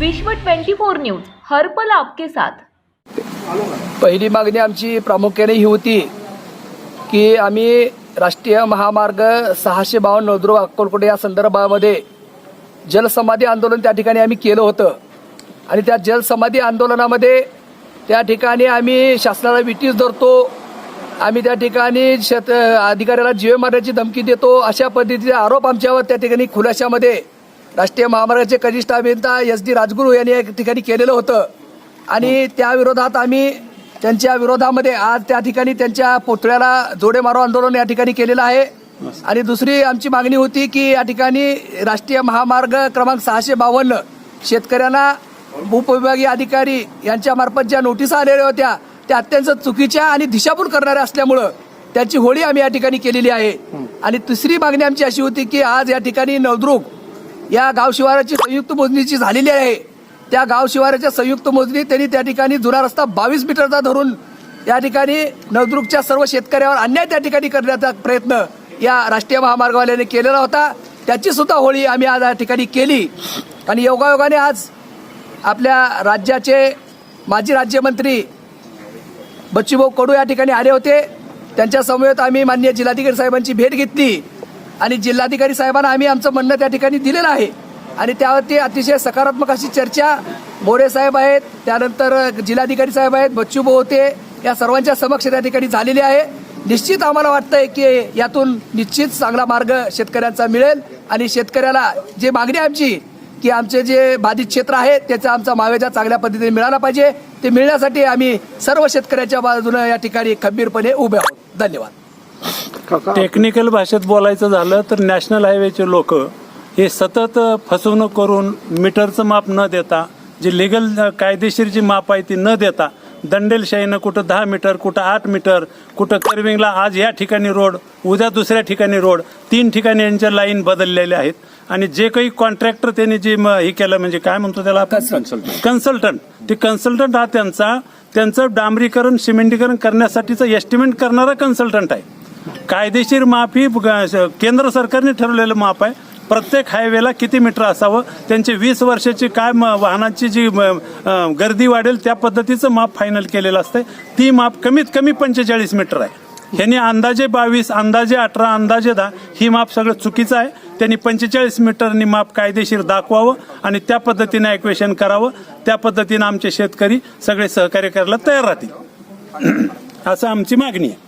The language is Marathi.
विश्व 24 न्यूज हर्पल आपके साथ. पहिली मागणी आमची प्रामुख्याने ही होती की आम्ही राष्ट्रीय महामार्ग सहाशे बावन्न नवदुर्ग अक्कलकोट या संदर्भामध्ये जलसमाधी आंदोलन त्या ठिकाणी आम्ही केलं होतं. आणि त्या जलसमाधी आंदोलनामध्ये त्या ठिकाणी आम्ही शासनाला विटीस धरतो. आम्ही त्या ठिकाणी शेत अधिकाऱ्याला जीवे मारण्याची धमकी देतो. अशा पद्धतीचे आरोप आमच्यावर त्या ठिकाणी खुलाशामध्ये राष्ट्रीय महामार्गाचे कनिष्ठ अभियंता एस डी राजगुरू यांनी या ठिकाणी केलेलं होतं. आणि त्या विरोधात आम्ही त्यांच्या विरोधामध्ये आज त्या ठिकाणी त्यांच्या पुतळ्याला जोडे मारो आंदोलन या ठिकाणी केलेलं आहे. आणि दुसरी आमची मागणी होती की या ठिकाणी राष्ट्रीय महामार्ग क्रमांक सहाशे बावन्न शेतकऱ्यांना उपविभागीय अधिकारी यांच्या मार्फत ज्या नोटिसा आलेल्या होत्या त्या अत्यंत चुकीच्या आणि दिशाभूल करणाऱ्या असल्यामुळं त्याची होळी आम्ही या ठिकाणी केलेली आहे. आणि तिसरी मागणी आमची अशी होती की आज या ठिकाणी नवद्रुग या गाव शिवाराची संयुक्त मोजणीची झालेली आहे त्या गाव शिवाराच्या संयुक्त मोजणी त्यांनी त्या ठिकाणी जुना रस्ता बावीस मीटरचा धरून या ठिकाणी नवदुर्गच्या सर्व शेतकऱ्यावर अन्याय त्या ठिकाणी करण्याचा प्रयत्न या राष्ट्रीय महामार्गवाल्याने केलेला होता. त्याची सुद्धा होळी आम्ही आज या ठिकाणी केली. आणि योगायोगाने आज आपल्या राज्याचे माजी राज्यमंत्री बच्चूभाऊ कडू या ठिकाणी आले होते. त्यांच्या समवेत आम्ही माननीय जिल्हाधिकारी साहेबांची भेट घेतली. आणि जिल्हाधिकारी साहेबांना आम्ही आमचं म्हणणं त्या ठिकाणी दिलेलं आहे. आणि त्यावरती अतिशय सकारात्मक अशी चर्चा मोरे साहेब आहेत. त्यानंतर जिल्हाधिकारी साहेब आहेत बच्चू होते या सर्वांच्या समक्ष त्या ठिकाणी झालेली आहे. निश्चित आम्हाला वाटतंय की यातून निश्चित चांगला मार्ग शेतकऱ्यांचा मिळेल. आणि शेतकऱ्याला जे मागणी आमची की आमचे जे बाधित क्षेत्र आहे त्याचा आमचा मावेजा चांगल्या पद्धतीने मिळाला पाहिजे. ते मिळण्यासाठी आम्ही सर्व शेतकऱ्याच्या बाजूने या ठिकाणी खंबीरपणे उभे आहोत. धन्यवाद. टेक्निकल भाषेत बोलायचं झालं तर नॅशनल हायवेचे लोक हे सतत फसवणूक करून मीटरचं माप न देता जी लिगल कायदेशीर जी माप आहे ती न देता दंडेलशाहीनं कुठं दहा मीटर कुठं आठ मीटर कुठं कर्विंगला आज या ठिकाणी रोड उद्या दुसऱ्या ठिकाणी रोड तीन ठिकाणी यांच्या लाईन बदललेल्या आहेत. आणि जे काही कॉन्ट्रॅक्टर त्यांनी जे म- हे केलं म्हणजे काय म्हणतो त्याला कन्सल्टंट ते कन्सल्टंट हा त्यांचा त्यांचं डांबरीकरण सिमेंटीकरण करण्यासाठीचं एस्टिमेट करणारा कन्सल्टंट आहे. कायदेशीर माप ही ग- केंद्र सरकारने ठरवलेलं माप आहे. प्रत्येक हायवेला किती मीटर असावं त्यांची वीस वर्षाची काय म- वाहनाची जी गर्दी वाढेल त्या पद्धतीचं माप फायनल केलेलं असतं ती माप कमीत कमी पंचेचाळीस मीटर आहे. ह्यांनी अंदाजे बावीस अंदाजे अठरा अंदाजे दहा ही माप सगळं चुकीचं आहे. त्यांनी पंचेचाळीस मीटरनी माप कायदेशीर दाखवावं आणि त्या पद्धतीने ॲक्वेशन करावं. त्या पद्धतीनं आमचे शेतकरी सगळे सहकार्य करायला तयार राहतील. असं आमची मागणी आहे.